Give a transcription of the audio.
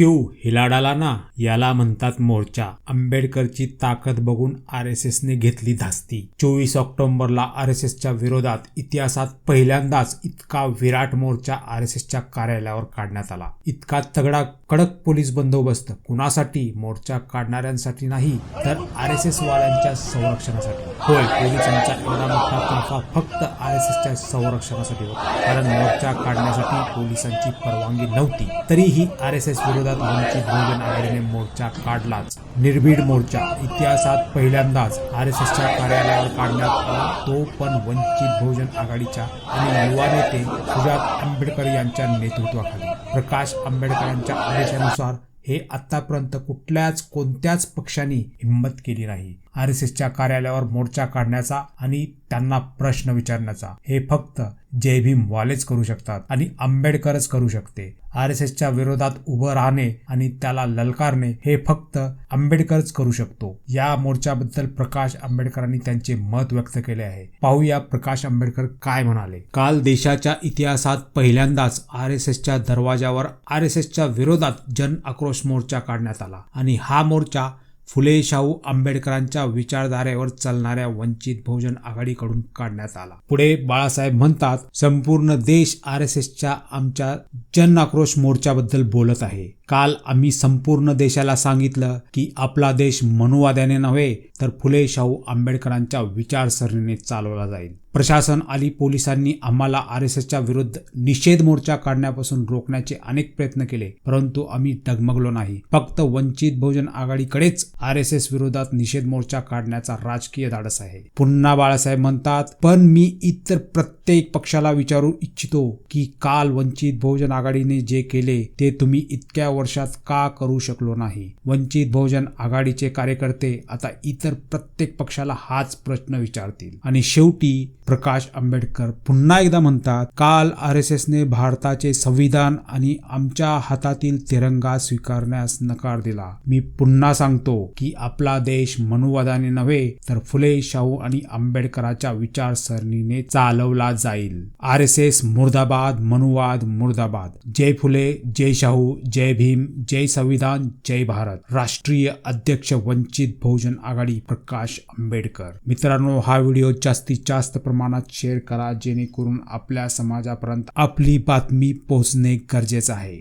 Q हिलाडाला ना याला म्हणतात मोर्चा. आंबेडकरची ताकद बघून आर एस एस ने घेतली धास्ती. चोवीस ऑक्टोबरला आर एस एसच्या विरोधात इतिहासात पहिल्यांदाच इतका विराट मोर्चा आर एस एसच्या कार्यालयावर काढण्यात आला. इतका तगडा कडक पोलीस बंदोबस्त कुणासाठी मोर्चा काढणाऱ्यांसाठी नाही तर आर एस एस वाल्यांच्या संरक्षणासाठी. होय पोलिसांचा एवढा मोठा ताफा फक्त आर एस एसच्या संरक्षणासाठी होता. कारण मोर्चा काढण्यासाठी पोलिसांची परवानगी नव्हती. तरीही आर एस एस विरोधात वंचित बहुजन आघाडीने मोर्चा काढलाच. निर्भीड मोर्चा. इतिहासात पहिल्यांदाच आर एस एसच्या कार्यालयावर काढण्यात आला. तो पण वंचित बहुजन आघाडीच्या आणि युवा नेते सुजात आंबेडकर यांच्या नेतृत्वाखाली. प्रकाश आंबेडकरांच्या आदेशानुसार हे आतापर्यंत कुठल्याच कोणत्याच पक्षाने हिंमत केली नाही. आर एस एसच्या कार्यालयावर मोर्चा काढण्याचा आणि त्यांना प्रश्न विचारण्याचा. हे फक्त जय भीम वालेच करू शकतात आणि आंबेडकरच करू शकते. आर एस एसच्या विरोधात उभं राहणे आणि त्याला ललकारणे हे फक्त आंबेडकरच करू शकतो. या मोर्चाबद्दल प्रकाश आंबेडकरांनी त्यांचे मत व्यक्त केले आहे. पाहूया प्रकाश आंबेडकर काय म्हणाले. काल देशाच्या इतिहासात पहिल्यांदाच आर एस एसच्या दरवाजावर आर एस एसच्या विरोधात जन आक्रोश मोर्चा काढण्यात आला आणि हा मोर्चा फुले शाहू आंबेडकरांच्या विचारधारेवर चालणाऱ्या वंचित बहुजन आघाडीकडून काढण्यात आला. पुढे बाळासाहेब म्हणतात संपूर्ण देश आर एस एसच्या आमच्या जन आक्रोश मोर्चाबद्दल बोलत आहे. काल आम्ही संपूर्ण देशाला सांगितलं की आपला देश मनुवाद्याने नव्हे तर फुले शाहू आंबेडकरांच्या विचारसरणीने चालवला जाईल. प्रशासन आणि पोलिसांनी आम्हाला आर एस एसच्या विरुद्ध निषेध मोर्चा काढण्यापासून रोखण्याचे अनेक प्रयत्न केले परंतु आम्ही डगमगलो नाही. फक्त वंचित बहुजन आघाडीकडेच आर एस एस विरोधात निषेध मोर्चा काढण्याचा राजकीय धाडस आहे. पुन्हा बाळासाहेब म्हणतात पण मी इतर प्रत्येक पक्षाला विचारू इच्छितो की काल वंचित बहुजन आघाडीने जे केले ते तुम्ही इतक्या वर्षात का करू शकलो नाही? वंचित बहुजन आघाडीचे कार्यकर्ते आता इतर प्रत्येक पक्षाला हाच प्रश्न विचारतील. आणि शेवटी प्रकाश आंबेडकर पुन्हा एकदा म्हणतात काल आर एस एसने भारताचे संविधान आणि आमच्या हातातील तिरंगा स्वीकारण्यास नकार दिला. मी पुन्हा सांगतो की आपला देश मनुवादाने नव्हे तर फुले शाहू आणि आंबेडकराच्या विचारसरणीने चालवला जाईल. आर एस एस मुर्दाबाद मनुवाद मुर्दाबाद. जय फुले जय शाहू जय भीम. भीम जय संविधान जय भारत. राष्ट्रीय अध्यक्ष वंचित बहुजन आघाडी प्रकाश आंबेडकर. मित्रांनो हा व्हिडिओ जास्तीत जास्त प्रमाणात शेअर करा जेणेकरून आपल्या समाजापर्यंत आपली बातमी पोहोचणे गरजेचं आहे.